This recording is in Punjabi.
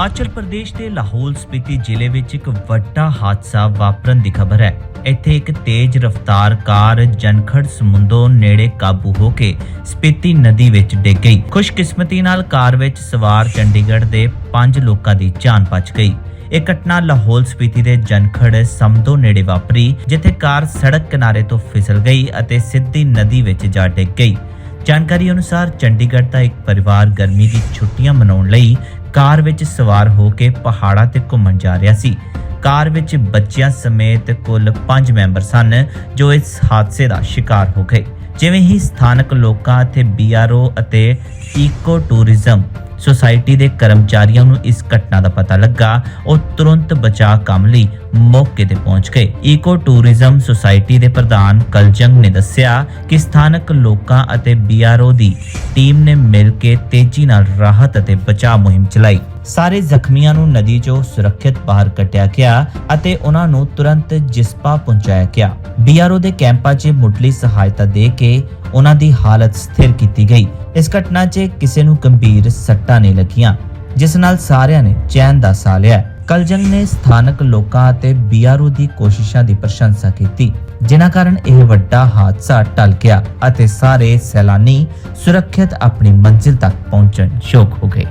ਹਿਮਾਚਲ ਪ੍ਰਦੇਸ਼ ਦੇ ਲਾਹੌਲ ਸਪੀਤੀ ਜ਼ਿਲ੍ਹੇ ਵਿੱਚ ਇੱਕ ਵੱਡਾ ਹਾਦਸਾ ਵਾਪਰਨ ਦੀ ਖਬਰ ਹੈ। ਇੱਥੇ ਇੱਕ ਤੇਜ਼ ਰਫ਼ਤਾਰ ਕਾਰ ਜਨਖੜ ਸਮੁੰਦੋ ਨੇੜੇ ਕਾਬੂ ਹੋ ਕੇ ਸਪੀਤੀ ਨਦੀ ਵਿੱਚ ਡਿੱਗ ਗਈ। ਖੁਸ਼ਕਿਸਮਤੀ ਨਾਲ ਕਾਰ ਵਿੱਚ ਸਵਾਰ ਚੰਡੀਗੜ੍ਹ ਦੇ 5 ਲੋਕਾਂ ਦੀ ਜਾਨ ਬਚ ਗਈ। ਇਹ ਘਟਨਾ ਲਾਹੌਲ ਸਪੀਤੀ ਦੇ ਜਨਖੜ ਸਮਦੋ ਨੇੜੇ ਵਾਪਰੀ, ਜਿੱਥੇ ਕਾਰ ਸੜਕ ਕਿਨਾਰੇ ਤੋਂ ਫਿਸਲ ਗਈ ਅਤੇ ਸਿੱਧੀ ਨਦੀ ਵਿੱਚ ਜਾ ਡਿੱਗ ਗਈ। ਜਾਣਕਾਰੀ ਅਨੁਸਾਰ ਚੰਡੀਗੜ੍ਹ ਦਾ ਇੱਕ ਪਰਿਵਾਰ ਗਰਮੀ ਦੀ ਛੁੱਟੀਆਂ ਮਨਾਉਣ ਲਈ ਕਾਰ ਵਿੱਚ ਸਵਾਰ ਹੋ ਕੇ ਪਹਾੜਾਂ ਤੇ ਘੁੰਮਣ ਜਾ ਰਿਹਾ ਸੀ। ਕਾਰ ਵਿੱਚ ਬੱਚਿਆਂ ਸਮੇਤ ਕੁੱਲ 5 ਮੈਂਬਰ ਸਨ, ਜੋ ਇਸ ਹਾਦਸੇ ਦਾ ਸ਼ਿਕਾਰ ਹੋ ਗਏ। ਜਿਵੇਂ ਹੀ ਸਥਾਨਕ ਲੋਕਾਂ ਅਤੇ ਬੀਆਰਓ ਅਤੇ ਈਕੋ ਟੂਰਿਜ਼ਮ ਸੁਸਾਇਟੀ ਦੇ ਕਰਮਚਾਰੀਆਂ ਨੂੰ ਇਸ ਘਟਨਾ ਦਾ ਪਤਾ ਲੱਗਾ, ਉਹ ਤੁਰੰਤ ਬਚਾਅ ਕੰਮ ਲਈ ਮੌਕੇ ਤੇ ਪਹੁੰਚ ਗਏ। ਈਕੋ ਟੂਰਿਜ਼ਮ ਸੁਸਾਇਟੀ ਦੇ ਪ੍ਰਧਾਨ ਕਲਜੰਗ ਨੇ ਦੱਸਿਆ ਕਿ ਸਥਾਨਕ ਲੋਕਾਂ ਅਤੇ ਬੀਆਰਓ ਦੀ ਟੀਮ ਨੇ ਮਿਲ ਕੇ ਤੇਜ਼ੀ ਨਾਲ ਰਾਹਤ ਅਤੇ ਬਚਾਅ ਮੁਹਿੰਮ ਚਲਾਈ। ਸਾਰੇ ਜ਼ਖਮੀਆਂ ਨੂੰ ਨਦੀ 'ਚੋਂ ਸੁਰੱਖਿਅਤ ਬਾਹਰ ਕੱਢਿਆ ਗਿਆ ਅਤੇ ਉਹਨਾਂ ਨੂੰ ਤੁਰੰਤ ਜਿਸਪਾ ਪਹੁੰਚਾਇਆ ਗਿਆ। ਬੀਆਰਓ ਦੇ ਕੈਂਪਾਂ 'ਚ ਮੁੱਢਲੀ ਸਹਾਇਤਾ ਦੇ ਕੇ ਉਹਨਾਂ ਦੀ ਹਾਲਤ ਸਥਿਰ ਕੀਤੀ ਗਈ। ਇਸ ਘਟਨਾ 'ਚ ਕਿਸੇ ਨੂੰ ਗੰਭੀਰ ਸੱਟਾਂ ਨਹੀਂ ਲੱਗੀਆਂ, ਜਿਸ ਨਾਲ ਸਾਰਿਆਂ ਨੇ ਚੈਨ ਦਾ ਸਾਹ ਲਿਆ। ਕਲਜੰਗ ਨੇ ਸਥਾਨਕ ਲੋਕਾਂ ਅਤੇ ਬੀਆਰਓ ਦੀ ਕੋਸ਼ਿਸ਼ਾਂ ਦੀ ਪ੍ਰਸ਼ੰਸਾ ਕੀਤੀ, ਜਿਨ੍ਹਾਂ ਕਾਰਨ ਇਹ ਵੱਡਾ ਹਾਦਸਾ ਟਲ ਗਿਆ ਅਤੇ ਸਾਰੇ ਸੈਲਾਨੀ ਸੁਰੱਖਿਅਤ ਆਪਣੀ ਮੰਜ਼ਿਲ ਤੱਕ ਪਹੁੰਚਣ ਯੋਗ ਹੋ ਗਏ।